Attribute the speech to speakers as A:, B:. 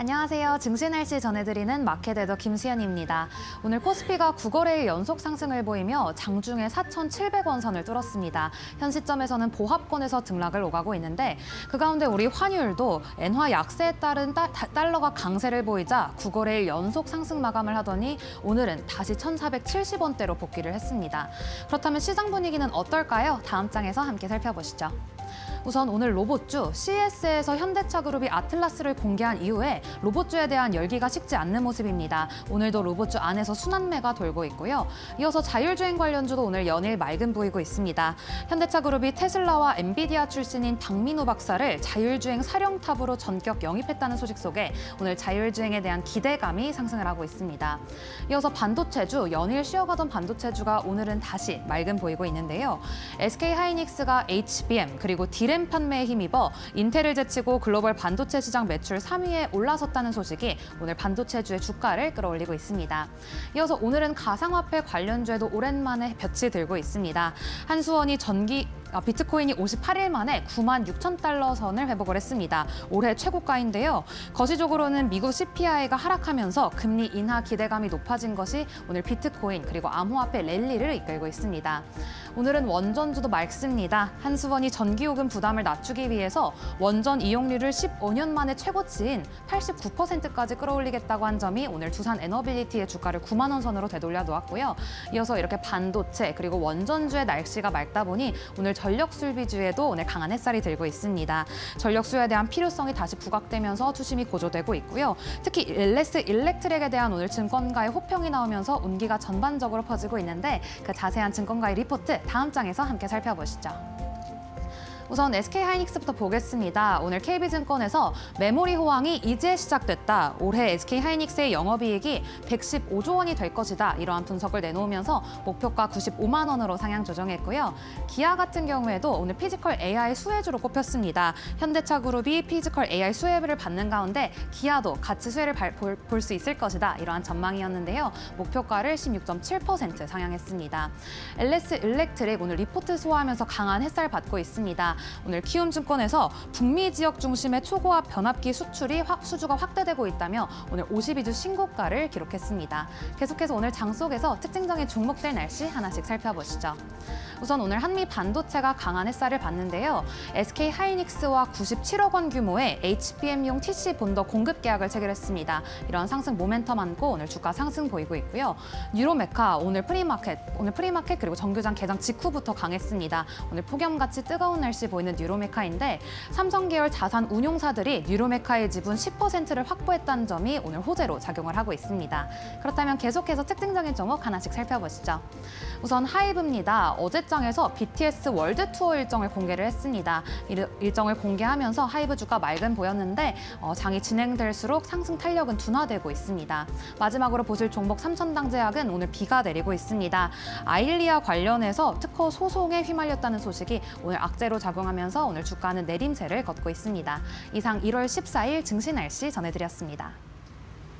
A: 안녕하세요. 증시 날씨 전해드리는 마켓에더 김수현입니다. 오늘 코스피가 9거래일 연속 상승을 보이며 장중에 4,700원 선을 뚫었습니다. 현 시점에서는 보합권에서 등락을 오가고 있는데 그 가운데 우리 환율도 엔화 약세에 따른 따- 다- 달러가 강세를 보이자 9거래일 연속 상승 마감을 하더니 오늘은 다시 1,470원대로 복귀를 했습니다. 그렇다면 시장 분위기는 어떨까요? 다음 장에서 함께 살펴보시죠. 우선 오늘 로봇주 CS에서 현대차그룹이 아틀라스를 공개한 이후에 로봇주에 대한 열기가 식지 않는 모습입니다. 오늘도 로봇주 안에서 순환매가 돌고 있고요. 이어서 자율주행 관련주도 오늘 연일 맑은 보이고 있습니다. 현대차그룹이 테슬라와 엔비디아 출신인 박민우 박사를 자율주행 사령탑으로 전격 영입했다는 소식 속에 오늘 자율주행에 대한 기대감이 상승을 하고 있습니다. 이어서 반도체주 연일 쉬어가던 반도체주가 오늘은 다시 맑은 보이고 있는데요. SK 하이닉스가 HBM 그리고 디램 판매에 힘입어 인텔을 제치고 글로벌 반도체 시장 매출 3위에 올라섰다는 소식이 오늘 반도체주의 주가를 끌어올리고 있습니다. 이어서 오늘은 가상화폐 관련주에도 오랜만에 볕이 들고 있습니다. 한수원이 전기 아, 비트코인이 58일 만에 9만 6천 달러 선을 회복을 했습니다. 올해 최고가인데요. 거시적으로는 미국 CPI가 하락하면서 금리 인하 기대감이 높아진 것이 오늘 비트코인 그리고 암호화폐 랠리를 이끌고 있습니다. 오늘은 원전주도 맑습니다. 한수원이 전기요금 부담을 낮추기 위해서 원전 이용률을 15년 만에 최고치인 89%까지 끌어올리겠다고 한 점이 오늘 두산 에너빌리티의 주가를 9만 원 선으로 되돌려 놓았고요. 이어서 이렇게 반도체 그리고 원전주의 날씨가 맑다 보니 오늘 전력 술 비주에도 오늘 강한 햇살이 들고 있습니다. 전력 수요에 대한 필요성이 다시 부각되면서 투심이 고조되고 있고요. 특히 LS 일렉트릭에 대한 오늘 증권가의 호평이 나오면서 운기가 전반적으로 퍼지고 있는데 그 자세한 증권가의 리포트 다음 장에서 함께 살펴보시죠. 우선 SK 하이닉스부터 보겠습니다. 오늘 KB증권에서 메모리 호황이 이제 시작됐다. 올해 SK 하이닉스의 영업이익이 115조 원이 될 것이다. 이러한 분석을 내놓으면서 목표가 95만 원으로 상향 조정했고요. 기아 같은 경우에도 오늘 피지컬 AI 수혜주로 꼽혔습니다. 현대차 그룹이 피지컬 AI 수혜를 받는 가운데 기아도 같이 수혜를 볼 수 있을 것이다. 이러한 전망이었는데요. 목표가를 16.7% 상향했습니다. LS 일렉트릭 오늘 리포트 소화하면서 강한 햇살 받고 있습니다. 오늘 키움증권에서 북미 지역 중심의 초고압 변압기 수출이 확, 수주가 확대되고 있다며 오늘 52주 신고가를 기록했습니다. 계속해서 오늘 장 속에서 특징적인 종목들 날씨 하나씩 살펴보시죠. 우선 오늘 한미 반도체가 강한 햇살을 받는데요. SK 하이닉스와 97억 원 규모의 HBM용 TC 본더 공급 계약을 체결했습니다. 이런 상승 모멘텀 안고 오늘 주가 상승 보이고 있고요. 뉴로메카 오늘 프리마켓 오늘 프리마켓 그리고 정규장 개장 직후부터 강했습니다. 오늘 폭염같이 뜨거운 날씨 보이는 뉴로메카인데 삼성 계열 자산 운용사들이 뉴로메카의 지분 10%를 확보했다는 점이 오늘 호재로 작용을 하고 있습니다. 그렇다면 계속해서 특징적인 종목 하나씩 살펴보시죠. 우선 하이브입니다. 어제장에서 BTS 월드 투어 일정을 공개를 했습니다. 일- 일정을 공개하면서 하이브 주가 맑은 보였는데 어, 장이 진행될수록 상승 탄력은 둔화되고 있습니다. 마지막으로 보실 종목 삼천당 제약은 오늘 비가 내리고 있습니다. 아일리아 관련해서 특허 소송에 휘말렸다는 소식이 오늘 악재로 작용하면서 오늘 주가는 내림세를 걷고 있습니다. 이상 1월 14일 증시 날씨 전해드렸습니다.